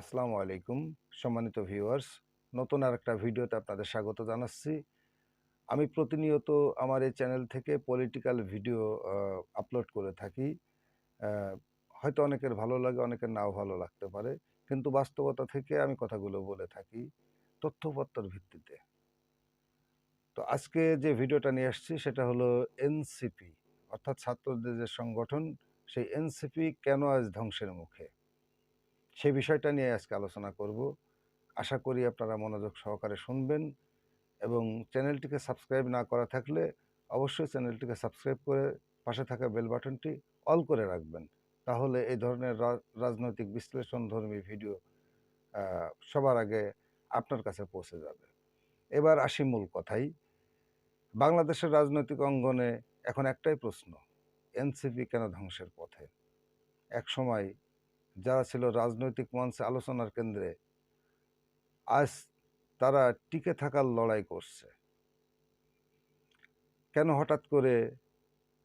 আসসালামু আলাইকুম, সম্মানিত ভিউয়ার্স নতুন আর একটা ভিডিওতে আপনাদের স্বাগত জানাচ্ছি। আমি প্রতিনিয়ত আমার এই চ্যানেল থেকে পলিটিক্যাল ভিডিও আপলোড করে থাকি। হয়তো অনেকের ভালো লাগে, অনেকের নাও ভালো লাগতে পারে। কিন্তু বাস্তবতা থেকে আমি কথাগুলো বলে থাকি তথ্যপত্রের ভিত্তিতে। তো আজকে যে ভিডিওটা নিয়ে আসছি, সেটা হলো এনসিপি, অর্থাৎ ছাত্রদের যে সংগঠন, সেই এনসিপি কেন আজ ধ্বংসের মুখে? সেই বিষয়টা নিয়ে আজকে আলোচনা করব। আশা করি আপনারা মনোযোগ সহকারে শুনবেন এবং চ্যানেলটিকে সাবস্ক্রাইব না করা থাকলে অবশ্যই চ্যানেলটিকে সাবস্ক্রাইব করে পাশে থাকা বেল বাটনটি অল করে রাখবেন। তাহলে এই ধরনের রাজনৈতিক বিশ্লেষণধর্মী ভিডিও সবার আগে আপনার কাছে পৌঁছে যাবে। এবার আসি মূল কথাই। বাংলাদেশের রাজনৈতিক অঙ্গনে এখন একটাই প্রশ্ন, এনসিপি কেন ধ্বংসের পথে? এক সময় যারা ছিল রাজনৈতিক মঞ্চে আলোচনার কেন্দ্রে, আজ তারা টিকে থাকার লড়াই করছে। কেন হঠাৎ করে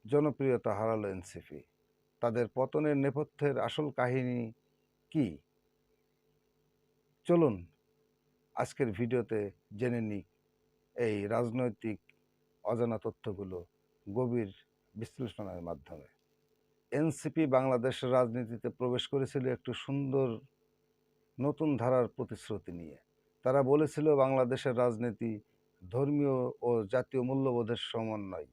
জনপ্রিয়তা হারালো এনসিপি? তাদের পতনের নেপথ্যের আসল কাহিনী কি? চলুন আজকের ভিডিওতে জেনে নিই এই রাজনৈতিক অজানা তথ্যগুলো গভীর বিশ্লেষণের মাধ্যমে। এনসিপি বাংলাদেশের রাজনীতিতে প্রবেশ করেছিল একটু সুন্দর নতুন ধারার প্রতিশ্রুতি নিয়ে। তারা বলেছিল, বাংলাদেশের রাজনীতি ধর্মীয় ও জাতীয় মূল্যবোধের সমন্বয়।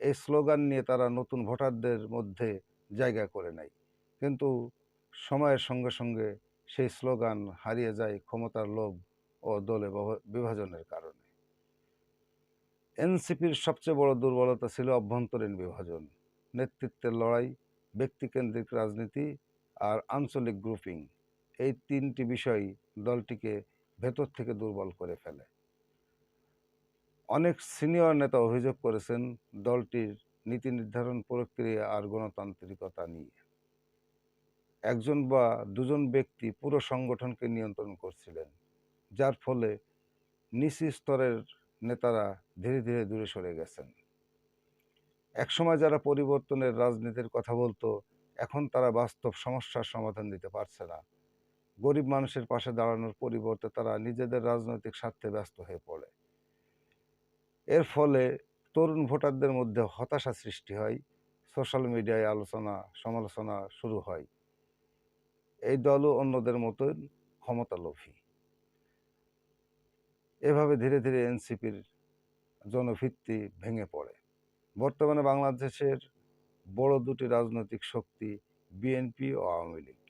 এই স্লোগান নিয়ে তারা নতুন ভোটারদের মধ্যে জায়গা করে নেয়। কিন্তু সময়ের সঙ্গে সঙ্গে সেই স্লোগান হারিয়ে যায় ক্ষমতার লোভ ও দলে বিভাজনের কারণে। এনসিপির সবচেয়ে বড় দুর্বলতা ছিল অভ্যন্তরীণ বিভাজন। নেতৃত্বের লড়াই, ব্যক্তিকেন্দ্রিক রাজনীতি আর আঞ্চলিক গ্রুপিং এই তিনটি বিষয় দলটিকে ভেতর থেকে দুর্বল করে ফেলে। অনেক সিনিয়র নেতা অভিযোগ করেছেন দলটির নীতি নির্ধারণ প্রক্রিয়া আর গণতান্ত্রিকতা নিয়ে। একজন বা দুজন ব্যক্তি পুরো সংগঠনকে নিয়ন্ত্রণ করছিলেন, যার ফলে নিচু স্তরের নেতারা ধীরে ধীরে দূরে সরে গেছেন। একসময় যারা পরিবর্তনের রাজনীতির কথা বলতো, এখন তারা বাস্তব সমস্যার সমাধান দিতে পারছে না। গরিব মানুষের পাশে দাঁড়ানোর পরিবর্তে তারা নিজেদের রাজনৈতিক স্বার্থে ব্যস্ত হয়ে পড়ে। এর ফলে তরুণ ভোটারদের মধ্যে হতাশা সৃষ্টি হয়, সোশ্যাল মিডিয়ায় আলোচনা, সমালোচনা শুরু হয়। এই দলও অন্যদের মতন ক্ষমতালোভী। এভাবে ধীরে ধীরে এনসিপির জনভিত্তি ভেঙে পড়ে। বর্তমানে বাংলাদেশের বড় দুটি রাজনৈতিক শক্তি বিএনপি ও আওয়ামী লীগ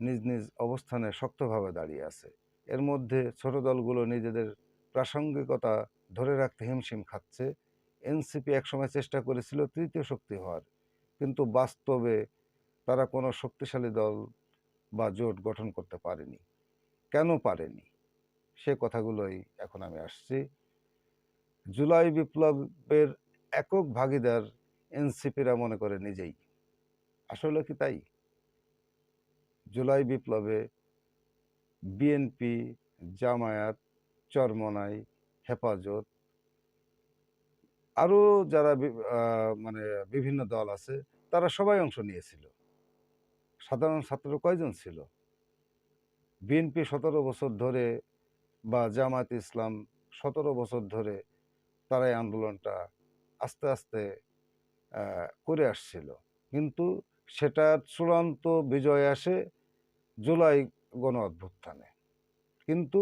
নিজ নিজ অবস্থানে শক্তভাবে দাঁড়িয়ে আছে। এর মধ্যে ছোট দলগুলো নিজেদের প্রাসঙ্গিকতা ধরে রাখতে হিমশিম খাচ্ছে। এনসিপি একসময় চেষ্টা করেছিল তৃতীয় শক্তি হওয়ার, কিন্তু বাস্তবে তারা কোনো শক্তিশালী দল বা জোট গঠন করতে পারেনি। কেন পারেনি? সে কথাগুলোই এখন আমি আসছি। জুলাই বিপ্লবের একক ভাগিদার এনসিপিরা মনে করে নিজেই। আসলে কি তাই? জুলাই বিপ্লবে বিএনপি, জামায়াত, চরমনাই, হেফাজত আরও যারা মানে বিভিন্ন দল আছে, তারা সবাই অংশ নিয়েছিল। সাধারণ ছাত্র কয়জন ছিল? বিএনপি সতেরো বছর ধরে বা জামায়াত ইসলাম সতেরো বছর ধরে তারা এই আন্দোলনটা আস্তে আস্তে করে আসছিল। কিন্তু সেটার চূড়ান্ত বিজয় আসে জুলাই গণ অভ্যুত্থানে। কিন্তু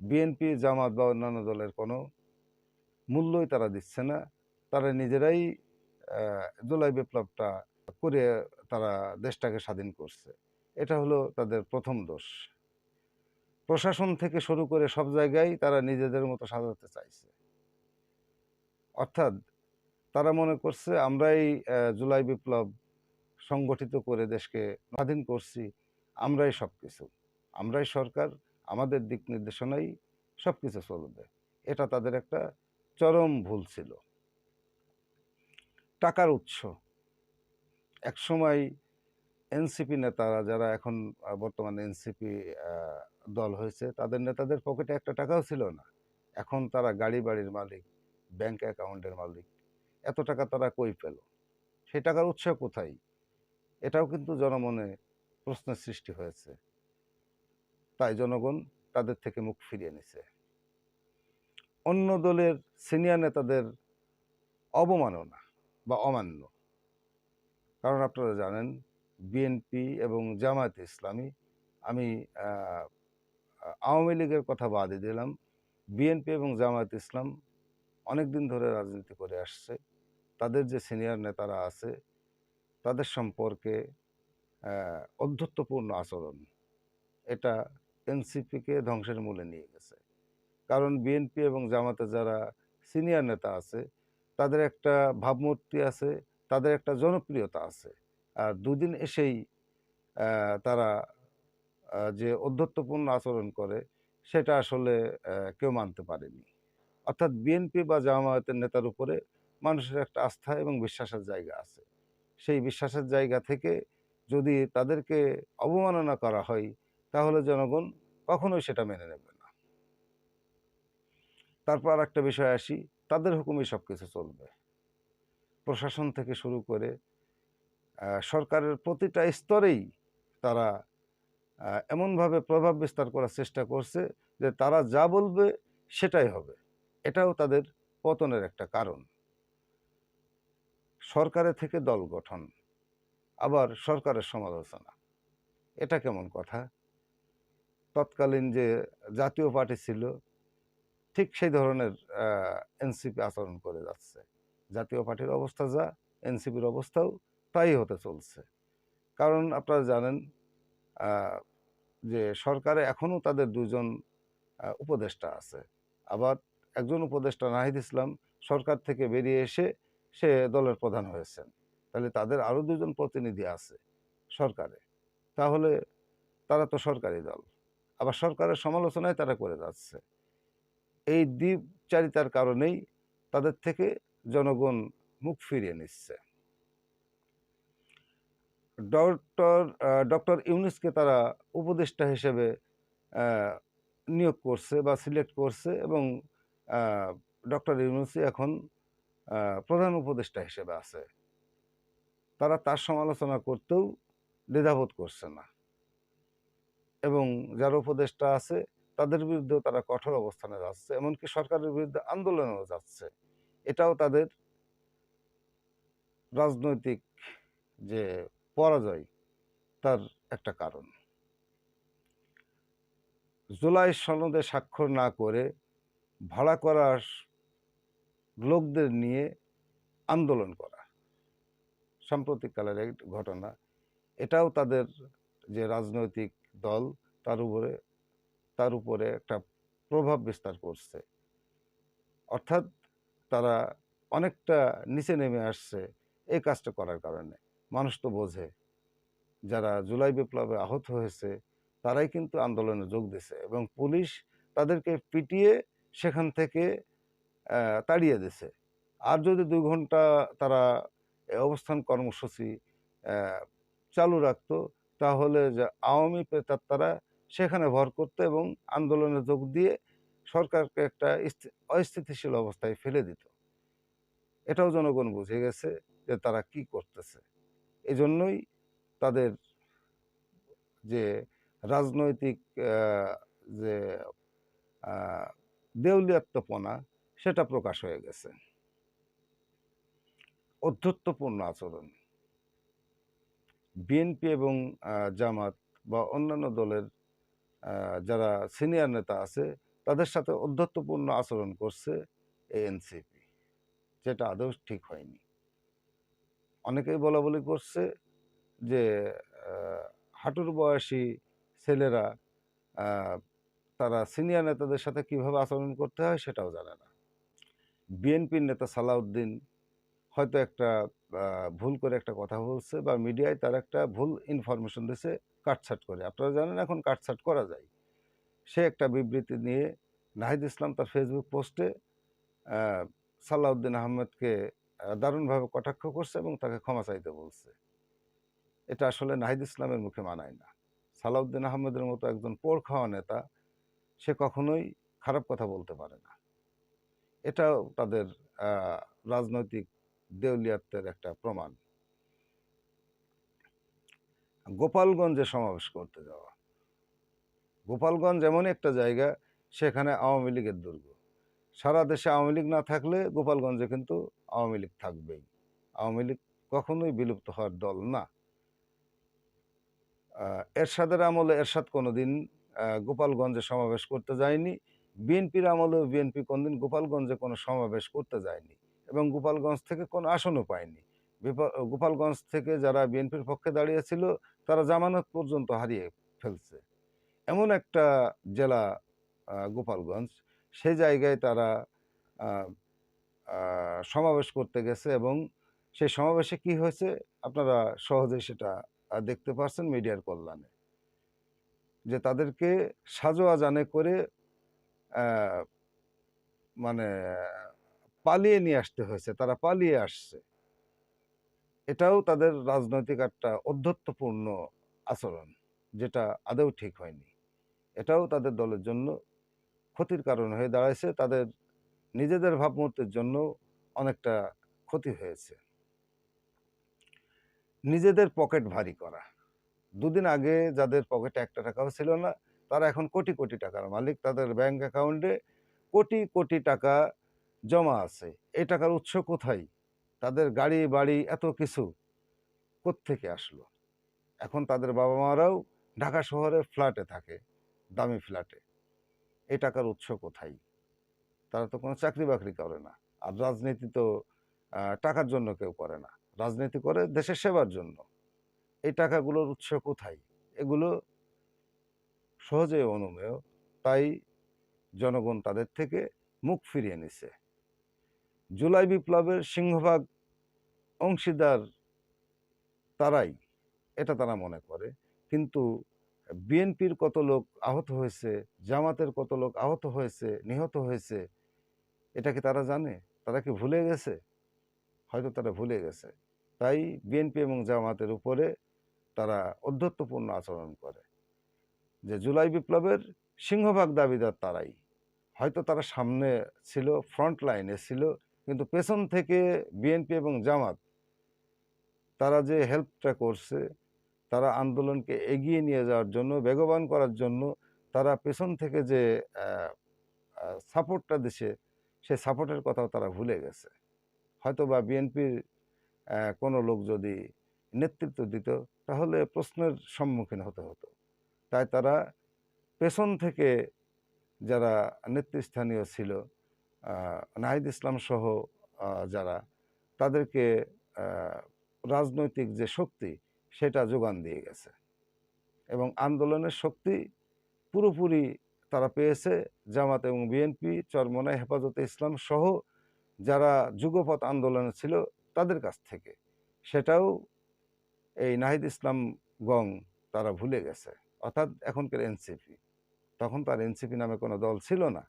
বিএনপি জামাত বা অন্যান্য দলের কোনো মূল্যই তারা দিচ্ছে না। তারা নিজেরাই জুলাই বিপ্লবটা করে তারা দেশটাকে স্বাধীন করছে। এটা হলো তাদের প্রথম দোষ। প্রশাসন থেকে শুরু করে সব জায়গায় তারা নিজেদের মতো সাজাতে চাইছে। অর্থাৎ তারা মনে করছে, আমরাই জুলাই বিপ্লব সংগঠিত করে দেশকে স্বাধীন করছি, আমরাই সব কিছু আমরাই সরকার, আমাদের দিক নির্দেশনাই সব কিছু চলবে। এটা তাদের একটা চরম ভুল ছিল। টাকার উৎস। একসময় এনসিপি নেতারা যারা এখন বর্তমানে এনসিপি দল হয়েছে, তাদের নেতাদের পকেটে একটা টাকাও ছিল না। এখন তারা গাড়ি বাড়ির মালিক, ব্যাংক অ্যাকাউন্টের মালিক। এত টাকা তারা কই পেল? সেই টাকার উৎস কোথায়? এটাও কিন্তু জনমনে প্রশ্নের সৃষ্টি হয়েছে। তাই জনগণ তাদের থেকে মুখ ফিরিয়ে নিছে। অন্য দলের সিনিয়র নেতাদের অবমাননা বা অমান্য। কারণ আপনারা জানেন বিএনপি এবং জামায়াত ইসলামী, আমি আওয়ামী লীগের কথা বাদে দিলাম। বিএনপি এবং জামায়াত ইসলাম অনেক দিন ধরে রাজনীতি করে আসছে। তাদের যে সিনিয়র নেতারা আছে, তাদের সম্পর্কে অধ্যত্বপূর্ণ আচরণ, এটা এনসিপিকে ধ্বংসের মূলে নিয়ে গেছে। কারণ বিএনপি এবং জামাতে যারা সিনিয়র নেতা আছে, তাদের একটা ভাবমূর্তি আছে, তাদের একটা জনপ্রিয়তা আছে। আর দুদিন এসেই তারা যে অধ্যত্বপূর্ণ আচরণ করে, সেটা আসলে কেউ মানতে পারেনি। অর্থাৎ বিএনপি বা জামায়াতের নেতার উপরে মানুষের একটা আস্থা এবং বিশ্বাসের জায়গা আছে। সেই বিশ্বাসের জায়গা থেকে যদি তাদেরকে অবমাননা করা হয়, তাহলে জনগণ কখনোই সেটা মেনে নেবে না। তারপর আর একটা বিষয় আসি, তাদের হুকুমে সব কিছু চলবে। প্রশাসন থেকে শুরু করে সরকারের প্রতিটা স্তরেই তারা এমনভাবে প্রভাব বিস্তার করার চেষ্টা করছে যে তারা যা বলবে সেটাই হবে। এটাও তাদের পতনের একটা কারণ। সরকারের থেকে দল গঠন, আবার সরকারের সমালোচনা। এটা কেমন কথা? তৎকালীন যে জাতীয় পার্টি ছিল, ঠিক সেই ধরনের এনসিপি আচরণ করে যাচ্ছে। জাতীয় পার্টির অবস্থা যা, এনসিপির অবস্থাও তাই হতে চলছে। কারণ আপনারা জানেন যে সরকারে এখনও তাদের দুজন উপদেষ্টা আছে। আবার একজন উপদেষ্টা নাহিদ ইসলাম সরকার থেকে বেরিয়ে এসে সে দলের প্রধান হয়েছেন। তাহলে তাদের আরও দুজন প্রতিনিধি আছে সরকারে। তাহলে তারা তো সরকারি দল। আবার সরকারের সমালোচনায় তারা করে যাচ্ছে। এই দ্বীপচারিতার কারণেই তাদের থেকে জনগণ মুখ ফিরিয়ে নিচ্ছে। ডক্টর ডক্টর ইউনুসকে তারা উপদেষ্টা হিসেবে নিয়োগ করছে বা সিলেক্ট করছে এবং ডক্টর ইউনুসই এখন প্রধান উপদেষ্টা হিসেবে আছে। তারা তার সমালোচনা করতেও দ্বিধাবোধ করছে না। এবং যারা উপদেষ্টা আছে, তাদের বিরুদ্ধেও তারা কঠোর অবস্থানে যাচ্ছে, এমনকি সরকারের বিরুদ্ধে আন্দোলনেও যাচ্ছে। এটাও তাদের রাজনৈতিক যে পরাজয়, তার একটা কারণ। জুলাই সনদে স্বাক্ষর না করে ভাড়া করা লোকদের নিয়ে আন্দোলন করা। সাম্প্রতিককালের এক ঘটনা। এটাও তাদের যে রাজনৈতিক দল, তার উপরে তার উপরে একটা প্রভাব বিস্তার করছে। অর্থাৎ তারা অনেকটা নিচে নেমে আসছে এই কাজটা করার কারণে। মানুষ তো বোঝে, যারা জুলাই বিপ্লবে আহত হয়েছে, তারাই কিন্তু আন্দোলনে যোগ দিছে এবং পুলিশ তাদেরকে পিটিয়ে সেখান থেকে তাড়িয়ে দিছে। আর যদি দুই ঘণ্টা তারা অবস্থান কর্মসূচি চালু রাখতো, তাহলে যে আওয়ামী তারা সেখানে ভর করতো এবং আন্দোলনে যোগ দিয়ে সরকারকে একটা অস্থিতিশীল অবস্থায় ফেলে দিত। এটাও জনগণ বুঝে গেছে যে তারা কি করতেছে। এই জন্যই তাদের যে রাজনৈতিক যে দেউলিয়াত্মপনা সেটা প্রকাশ হয়ে গেছে। অধ্যত্বপূর্ণ আচরণ। বিএনপি এবং জামাত বা অন্যান্য দলের যারা সিনিয়র নেতা আছে, তাদের সাথে অধ্যত্বপূর্ণ আচরণ করছে এই এনসিপি যেটা আদৌ ঠিক হয়নি। অনেকেই বলা বলি করছে যে হাঁটুর বয়সী ছেলেরা তারা সিনিয়র নেতাদের সাথে কীভাবে আচরণ করতে হয় সেটাও জানে না। বিএনপির নেতা সালাউদ্দিন হয়তো একটা ভুল করে একটা কথা বলছে বা মিডিয়ায় তার একটা ভুল ইনফরমেশন দিছে, কাটছাট করে। আপনারা জানেন এখন কাটছাট করা যায়। সে একটা বিবৃতি নিয়ে নাহিদ ইসলাম তার ফেসবুক পোস্টে সালাউদ্দিন আহমেদকে দারুণভাবে কটাক্ষ করছে এবং তাকে ক্ষমা চাইতে বলছে। এটা আসলে নাহিদ ইসলামের মুখে মানায় না। সালাউদ্দিন আহমেদের মতো একজন পোড় খাওয়া নেতা, সে কখনোই খারাপ কথা বলতে পারে না। এটাও তাদের রাজনৈতিক দেউলিয়াত্বের একটা প্রমাণ। গোপালগঞ্জে সমাবেশ করতে যাওয়া, গোপালগঞ্জ এমন একটা জায়গা সেখানে আওয়ামী লীগের দুর্গ। সারা দেশে আওয়ামী লীগ না থাকলে গোপালগঞ্জে কিন্তু আওয়ামী লীগ থাকবেই। আওয়ামী লীগ কখনোই বিলুপ্ত হওয়ার দল না। এরশাদের আমলে এরশাদ কোনোদিন গোপালগঞ্জে সমাবেশ করতে যায়নি। বিএনপির আমলেও বিএনপি কোনদিন গোপালগঞ্জে কোনো সমাবেশ করতে যায়নি এবং গোপালগঞ্জ থেকে কোনো আসনও পায়নি। গোপালগঞ্জ থেকে যারা বিএনপির পক্ষে দাঁড়িয়েছিল, তারা জামানত পর্যন্ত হারিয়ে ফেলছে। এমন একটা জেলা গোপালগঞ্জ। সেই জায়গায় তারা সমাবেশ করতে গেছে এবং সেই সমাবেশে কি হয়েছে আপনারা সহজেই সেটা দেখতে পারছেন মিডিয়ার কল্যাণে। যে তাদেরকে সাজোয়া জানে করে মানে পালিয়ে নিয়ে আসতে হয়েছে, তারা পালিয়ে আসছে। এটাও তাদের রাজনৈতিক একটা অধ্যত্বপূর্ণ আচরণ, যেটা আদৌ ঠিক হয়নি। এটাও তাদের দলের জন্য ক্ষতির কারণ হয়ে দাঁড়াইছে, তাদের নিজেদের ভাবমূর্তির জন্য অনেকটা ক্ষতি হয়েছে। নিজেদের পকেট ভারী করা। দুদিন আগে যাদের পকেটে একটা টাকাও ছিল না তারা এখন কোটি কোটি টাকার মালিক। তাদের ব্যাংক অ্যাকাউন্টে কোটি কোটি টাকা জমা আছে। এই টাকার উৎস কোথায়? তাদের গাড়ি, বাড়ি, এত কিছু কোত্থেকে আসলো? এখন তাদের বাবা মারাও ঢাকা শহরে ফ্ল্যাটে থাকে, দামি ফ্ল্যাটে এই টাকার উৎস কোথায়? তারা তো কোনো চাকরি বাকরি করে না। আর রাজনীতি তো টাকার জন্য কেউ করে না। রাজনীতি করে দেশের সেবার জন্য। এই টাকাগুলোর উৎস কোথায়? এগুলো সহজেই অনুমেয়। তাই জনগণ তাদের থেকে মুখ ফিরিয়ে নিছে। জুলাই বিপ্লবের সিংহভাগ অংশীদার তারাই, এটা তারা মনে করে। কিন্তু বিএনপির কত লোক আহত হয়েছে, জামাতের কত লোক আহত হয়েছে, নিহত হয়েছে, এটা কি তারা জানে? তারা কি ভুলে গেছে? হয়তো তারা ভুলে গেছে। তাই বিএনপি এবং জামাতের উপরে তারা অধ্যত্বপূর্ণ আচরণ করে। যে জুলাই বিপ্লবের সিংহভাগ দাবিদার তারাই। হয়তো তারা সামনে ছিল ফ্রন্ট লাইনে ছিল, কিন্তু পেছন থেকে বিএনপি এবং জামাত, তারা যে হেল্পটা করছে, তারা আন্দোলনকে এগিয়ে নিয়ে যাওয়ার জন্য, বেগবান করার জন্য, তারা পেছন থেকে যে সাপোর্টটা দিছে, সেই সাপোর্টের কথাও তারা ভুলে গেছে। হয়তো বা বিএনপির কোনো লোক যদি নেতৃত্ব দিত, তাহলে প্রশ্নের সম্মুখীন হতে হতো। তাই তারা পেছন থেকে যারা নেতৃস্থানীয় ছিল নাহিদ ইসলাম সহ যারা, তাদেরকে রাজনৈতিক যে শক্তি, সেটা যোগান দিয়ে গেছে। এবং আন্দোলনের শক্তি পুরোপুরি তারা পেয়েছে। জামাত এবং বিএনপি, চরমনায়, হেফাজতে ইসলাম সহ যারা যুগপথ আন্দোলনে ছিল, তাদের কাছ থেকে। সেটাও এই নাহিদ ইসলাম গং তারা ভুলে গেছে। অর্থাৎ এখনকার এনসিপি। তখন তার এনসিপি নামে কোনো দল ছিল না।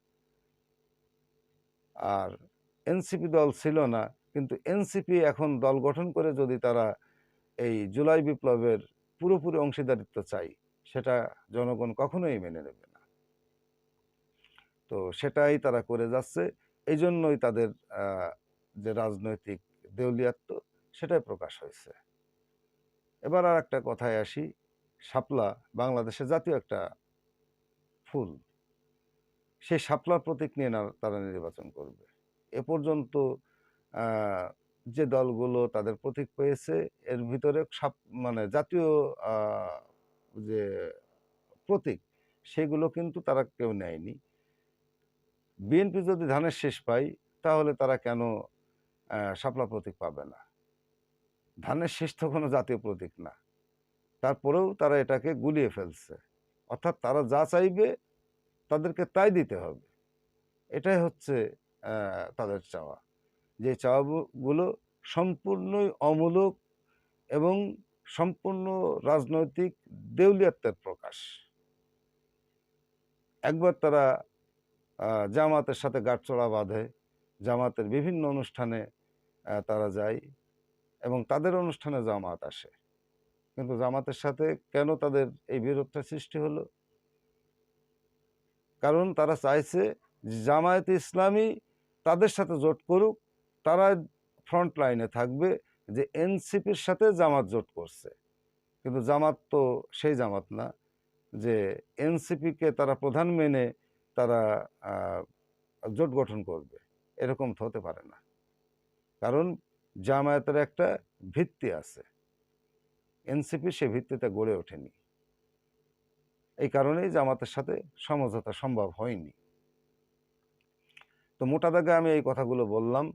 আর এনসিপি দল ছিল না, কিন্তু এনসিপি এখন দল গঠন করে যদি তারা এই জুলাই বিপ্লবের পুরোপুরি অংশীদারিত্ব চাই সেটা জনগণ কখনোই মেনে নেবে না। তো সেটাই তারা করে যাচ্ছে। এই জন্যই তাদের যে রাজনৈতিক দেউলিয়াত্ব, সেটাই প্রকাশ হয়েছে। এবার আর একটা কথায় আসি। শাপলা বাংলাদেশের জাতীয় একটা ফুল। সেই শাপলার প্রতীক নিয়ে না- তারা নির্বাচন করবে। এ পর্যন্ত যে দলগুলো তাদের প্রতীক পেয়েছে, এর ভিতরে সাপ মানে জাতীয় যে প্রতীক, সেগুলো কিন্তু তারা কেউ নেয়নি। বিএনপি যদি ধানের শেষ পায়, তাহলে তারা কেন শাপলা প্রতীক পাবে না? ধানের শেষ তো কোনো জাতীয় প্রতীক না। তারপরেও তারা এটাকে গুলিয়ে ফেলছে। অর্থাৎ তারা যা চাইবে তাদেরকে তাই দিতে হবে। এটাই হচ্ছে তাদের চাওয়া। যে চাওয়াগুলো সম্পূর্ণই অমূলক এবং সম্পূর্ণ রাজনৈতিক দেউলিয়াত্বের প্রকাশ। একবার তারা জামাতের সাথে গাঁটচড়া বাঁধে, জামাতের বিভিন্ন অনুষ্ঠানে তারা যায় এবং তাদের অনুষ্ঠানে জামাত আসে। কিন্তু জামাতের সাথে কেন তাদের এই বিরোধটা সৃষ্টি হলো? কারণ তারা চাইছে জামায়াত ইসলামী তাদের সাথে জোট করুক, তারা ফ্রন্ট লাইনে থাকবে যে এনসিপির সাথে জামাত জোট করছে। কিন্তু জামাত তো সেই জামাত না, যে এনসিপিকে তারা প্রধান মেনে তারা জোট গঠন করবে। এরকম হতে পারে না। কারণ জামায়াতের একটা ভিত্তি আছে। এনসিপি সে ভিত্তিতে গড়ে ওঠেনি। এই কারণেই জামাতের সাথে সমঝোতা সম্ভব হয়নি। তো মোটা দাগে আমি এই কথাগুলো বললাম।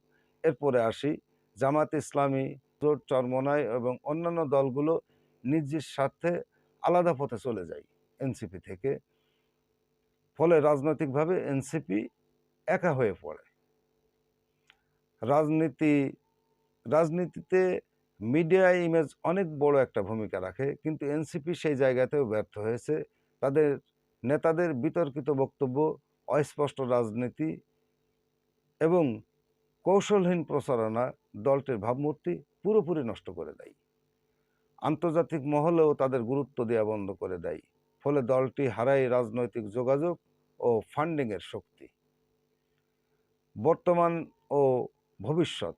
এরপরে আসি। জামাত ইসলামী, জোট চরমনায় এবং অন্যান্য দলগুলো নিজের স্বার্থে আলাদা পথে চলে যায় এনসিপি থেকে। ফলে রাজনৈতিকভাবে এনসিপি একা হয়ে পড়ে। রাজনীতি, রাজনীতিতে মিডিয়া ইমেজ অনেক বড় একটা ভূমিকা রাখে, কিন্তু এনসিপি সেই জায়গাতেও ব্যর্থ হয়েছে। তাদের নেতাদের বিতর্কিত বক্তব্য, অস্পষ্ট রাজনীতি এবং কৌশলহীন প্রচারণা দলটির ভাবমূর্তি পুরোপুরি নষ্ট করে দেয়। আন্তর্জাতিক মহলেও তাদের গুরুত্ব দেওয়া বন্ধ করে দেয়, ফলে দলটি হারায় রাজনৈতিক যোগাযোগ ও ফান্ডিংয়ের শক্তি। বর্তমান ও ভবিষ্যৎ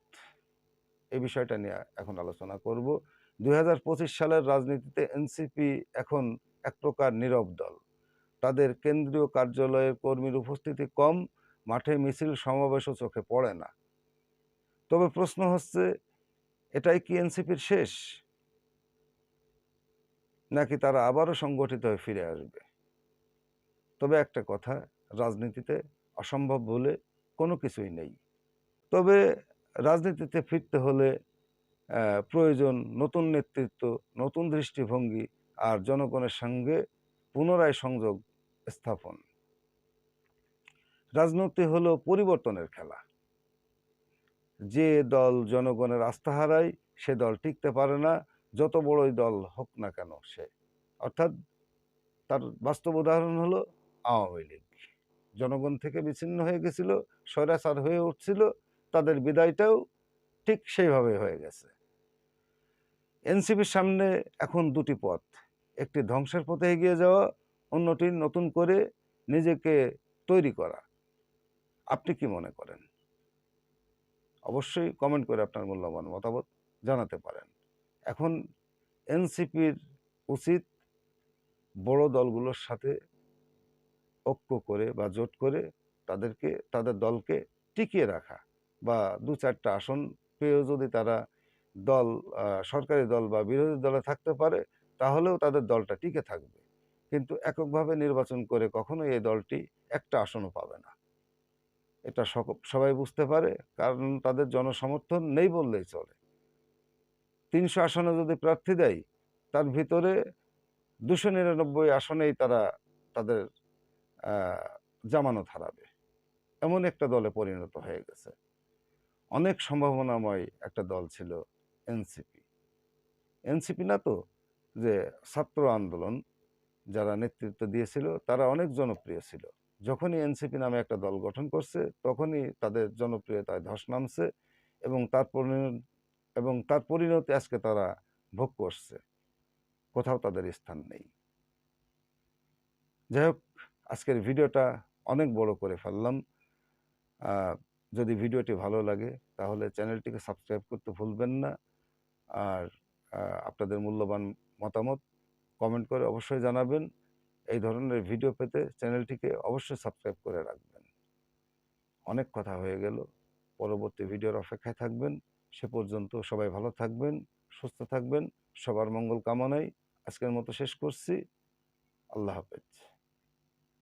এই বিষয়টা নিয়ে এখন আলোচনা করব। দুই হাজার পঁচিশ সালের রাজনীতিতে এনসিপি এখন এক প্রকার নীরব দল। তাদের কেন্দ্রীয় কার্যালয়ের কর্মীর উপস্থিতি কম, মাঠে মিছিল সমাবেশও চোখে পড়ে না। তবে প্রশ্ন হচ্ছে, এটাই কি এনসিপির শেষ? নাকি তারা আবারও সংগঠিত হয়ে ফিরে আসবে? তবে একটা কথা, রাজনীতিতে অসম্ভব বলে কোনো কিছুই নেই। তবে রাজনীতিতে ফিরতে হলে প্রয়োজন নতুন নেতৃত্ব, নতুন দৃষ্টিভঙ্গি আর জনগণের সঙ্গে পুনরায় সংযোগ স্থাপন। রাজনীতি হলো পরিবর্তনের খেলা। যে দল জনগণের আস্থা হারায়, সে দল টিকতে পারে না, যত বড়ই দল হোক না কেন সে। অর্থাৎ তার বাস্তব উদাহরণ হলো আওয়ামী লীগ। জনগণ থেকে বিচ্ছিন্ন হয়ে গেছিল, স্বৈরাচার হয়ে উঠছিল তাদের বিদায়টাও ঠিক সেইভাবে হয়ে গেছে। এনসিপির সামনে এখন দুটি পথ, একটি ধ্বংসের পথে এগিয়ে যাওয়া, অন্যটি নতুন করে নিজেকে তৈরি করা। আপনি কি মনে করেন? অবশ্যই কমেন্ট করে আপনার মূল্যবান মতামত জানাতে পারেন। এখন এনসিপির উচিত বড় দলগুলোর সাথে ঐক্য করে বা জোট করে তাদেরকে, তাদের দলকে টিকিয়ে রাখা। বা দু চারটা আসন পেয়েও যদি তারা দল সরকারি দল বা বিরোধী দলে থাকতে পারে, তাহলেও তাদের দলটা টিকে থাকবে। কিন্তু এককভাবে নির্বাচন করে কখনো এই দলটি একটা আসনও পাবে না। এটা সবাই বুঝতে পারে, কারণ তাদের জনসমর্থন নেই বললেই চলে। তিনশো আসনে যদি প্রার্থী দেয়, তার ভিতরে দুশো নিরানব্বই আসনেই তারা তাদের জামানত হারাবে। এমন একটা দলে পরিণত হয়ে গেছে। অনেক সম্ভাবনাময় একটা দল ছিল এনসিপি। এনসিপি না তো, যে ছাত্র আন্দোলন যারা নেতৃত্ব দিয়েছিল, তারা অনেক জনপ্রিয় ছিল। যখনই এনসিপি নামে একটা দল গঠন করছে, তখনই তাদের জনপ্রিয়তায় ধস নামছে এবং তার এবং তার পরিণতি আজকে তারা ভোগ করছে। কোথাও তাদের স্থান নেই। যাই হোক, আজকের ভিডিওটা অনেক বড় করে ফেললাম। যদি ভিডিওটি ভালো লাগে, তাহলে চ্যানেলটিকে সাবস্ক্রাইব করতে ভুলবেন না। আর আপনাদের মূল্যবান মতামত কমেন্ট করে অবশ্যই জানাবেন। এই ধরনের ভিডিও পেতে চ্যানেলটিকে অবশ্যই সাবস্ক্রাইব করে রাখবেন। অনেক কথা হয়ে গেল। পরবর্তী ভিডিওর অপেক্ষায় থাকবেন। সে পর্যন্ত সবাই ভালো থাকবেন, সুস্থ থাকবেন। সবার মঙ্গল কামনায় আজকের মতো শেষ করছি। আল্লাহ হাফেজ।